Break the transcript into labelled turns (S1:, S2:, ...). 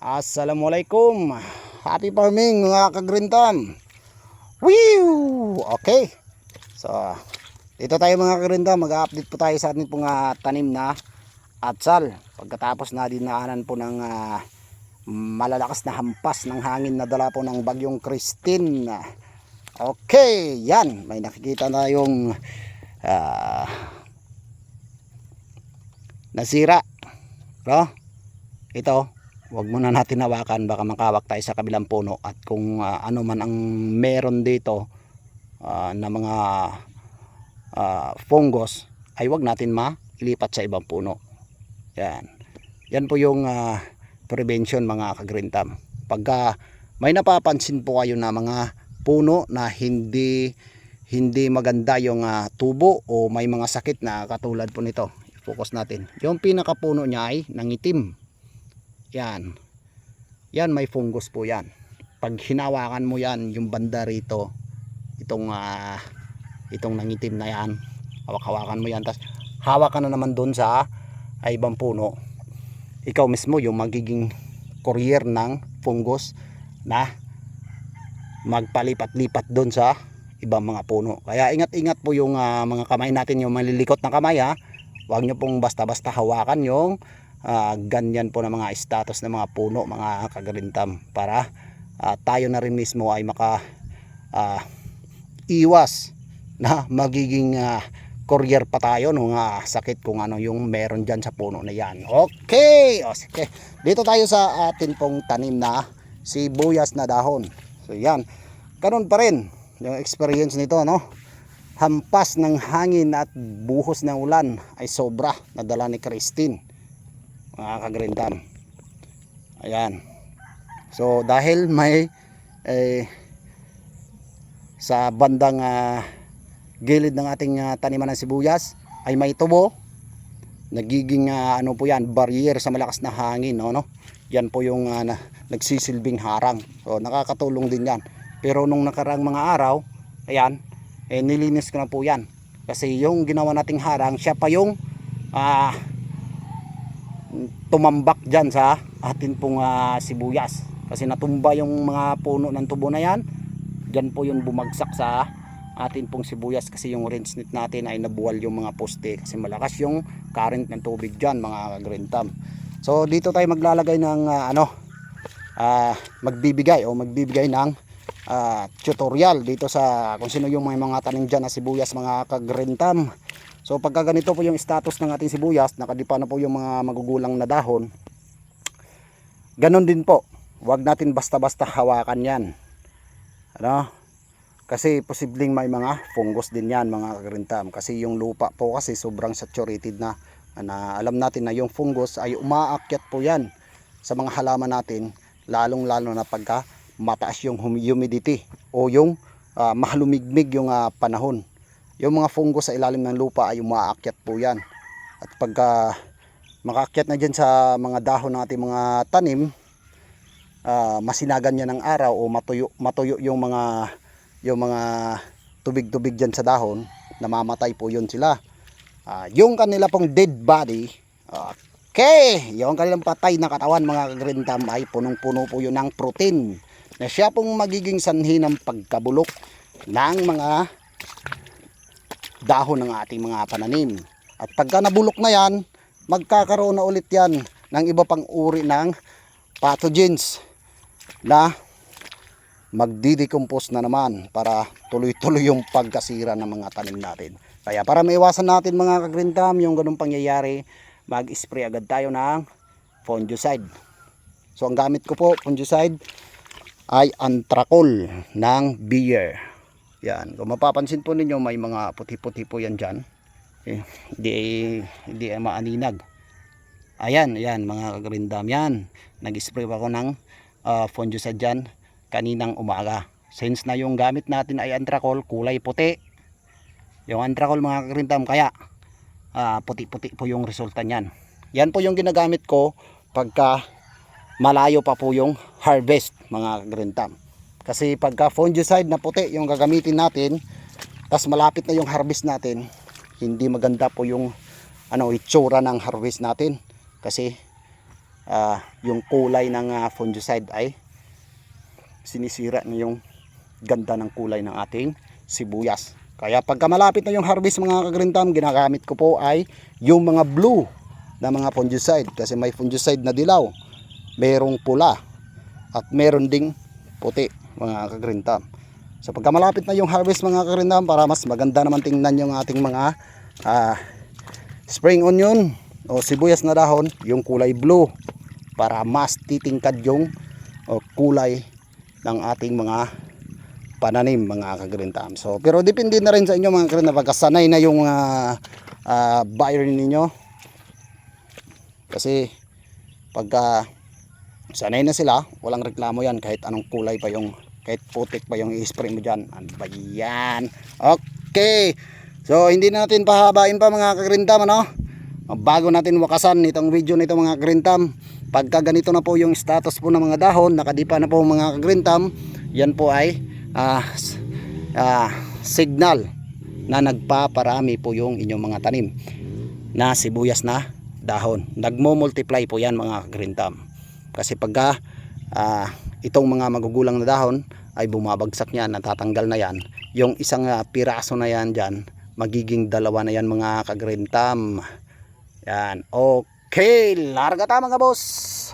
S1: Assalamualaikum. Happy farming mga kagrintam. Woo! Okay. So, dito tayo mga kagrintam. Mag-update po tayo sa ating pong ah, tanim na atsal. Pagkatapos na dinaanan po ng ah, malalakas na hampas ng hangin na dala po ng bagyong Christine. Okay, yan. May nakikita tayong ah, nasira. No? Ito, wag muna natin hawakan baka makawak tayo sa kabilang puno at kung ah, ano man ang meron dito ah, na mga ah, fungus ay wag natin mailipat sa ibang puno. Yan. Yan po yung ah, prevention mga kagrintam. Pagka may napapansin po kayo na mga puno na hindi hindi maganda yung ah, tubo o may mga sakit na katulad po nito. Focus natin. Yung pinakapuno niya ay nangitim. Yan. Yan may fungus po yan. Pag hinawakan mo yan, yung banda rito, itong ah, itong nangitim na yan, hawak-hawakan mo yan, tapos hawak na naman doon sa ay ibang puno. Ikaw mismo yung magiging courier ng fungus na magpalipat-lipat doon sa ibang mga puno. Kaya ingat-ingat po yung ah, mga kamay natin, yung malilikot na kamay ha. Huwag nyo pong basta-basta hawakan yung ah, ganyan po ng mga status ng mga puno, mga kagarintam para ah, tayo na rin mismo ay maka ah, iwas na magiging ah, courier pa tayo ng ah, sakit kung ano yung meron dyan sa puno na yan. Okay! O, sige. Dito tayo sa atin pong tanim na sibuyas na dahon. So yan. Karon pa rin yung experience nito no. Hampas ng hangin at buhos ng ulan ay sobra nadala ni Christine mga kagrindan. Ayan. So dahil may eh, sa bandang ah, gilid ng ating ah, taniman ng sibuyas ay may tubo. Nagiging ah, ano po yan barrier sa malakas na hangin no, no? yan po yung ah, na, nagsisilbing harang. So nakakatulong din yan. Pero nung nakarang mga araw ayan eh, nilinis ko na po yan. Kasi yung ginawa nating harang siya pa yung ah, tumambak dyan sa atin pong ah, sibuyas. Kasi natumba yung mga puno ng tubo na yan. Dyan po yung bumagsak sa atin pong sibuyas kasi yung rinse net natin ay nabuwal yung mga poste kasi malakas yung current ng tubig dyan mga green thumb. So dito tayo maglalagay ng ah, ano ah, magbibigay o magbibigay ng ah, tutorial dito sa kung sino yung may mga tanim dyan na sibuyas mga ka-green thumb So pagka ganito po yung status ng ating sibuyas, nakadipa na po yung mga magugulang na dahon. Ganon din po. Huwag natin basta-basta hawakan 'yan. Ano? Kasi posibleng may mga fungus din 'yan, mga kagrintam. Kasi yung lupa po kasi sobrang saturated na. na alam natin na yung fungus ay umaakyat po 'yan sa mga halaman natin, lalong-lalo na pagka mataas yung hum- humidity o yung ah, mahalumigmig yung ah, panahon. Yung mga fungus sa ilalim ng lupa ay umaakyat po yan. At pagka makakyat na dyan sa mga dahon ng ating mga tanim ah, masinagan niya ng araw o matuyo, matuyo yung mga yung mga tubig-tubig dyan sa dahon namamatay po yun sila. Ah, yung kanila pong dead body okay yung kanilang patay na katawan mga kagrintam ay punong-puno po yun ng protein na siya pong magiging sanhi ng pagkabulok ng mga dahon ng ating mga pananim. At pagka nabulok na yan, magkakaroon na ulit yan ng iba pang uri ng pathogens na magdidecompose na naman para tuloy-tuloy yung pagkasira ng mga tanim natin. Kaya para maiwasan natin mga kagrintam yung ganung pangyayari, mag-spray agad tayo ng fungicide. So ang gamit ko po, fungicide, ay antrakol ng beer. Yan. Kung mapapansin po ninyo, may mga puti-puti po yan dyan. Eh, hindi, hindi maaninag. Ayan, ayan, mga kagrindam. Yan. Nag-spray ako ng uh, fungicide dyan kaninang umaga. Since na yung gamit natin ay antrakol, kulay puti. Yung antrakol mga kagrindam, kaya ah, puti-puti po yung resulta niyan. Yan po yung ginagamit ko pagka malayo pa po yung harvest mga kagrindam. Kasi pagka fungicide na puti yung gagamitin natin, tas malapit na yung harvest natin, hindi maganda po yung ano itsura ng harvest natin kasi ah, yung kulay ng ah, fungicide ay sinisira na yung ganda ng kulay ng ating sibuyas. Kaya pagka malapit na yung harvest mga kagrintam, ginagamit ko po ay yung mga blue na mga fungicide kasi may fungicide na dilaw, merong pula at meron ding puti mga kagrintam. So pagka malapit na yung harvest mga kagrintam para mas maganda naman tingnan yung ating mga ah, spring onion o sibuyas na dahon, yung kulay blue para mas titingkad yung o, kulay ng ating mga pananim mga kagrintam. So pero depende na rin sa inyo mga kagrintam pagkasanay na yung uh, buyer ninyo. Kasi pagka sanay na sila, walang reklamo yan kahit anong kulay pa yung kahit putik pa yung i-spray mo dyan. Ano ba yan? Okay. So hindi na natin pahabain pa mga kagrintam ano? Bago natin wakasan itong video nito mga kagrintam, pagka ganito na po yung status po ng mga dahon, nakadipa na po mga kagrintam, yan po ay s- ah, signal na nagpaparami po yung inyong mga tanim na sibuyas na dahon. Nagmo-multiply po yan mga kagrintam. Kasi pagka ah, itong mga magugulang na dahon ay bumabagsak yan, natatanggal na yan, yung isang ah, piraso na yan dyan, magiging dalawa na yan mga kagrintam. Yan. Okay, larga ta mga boss.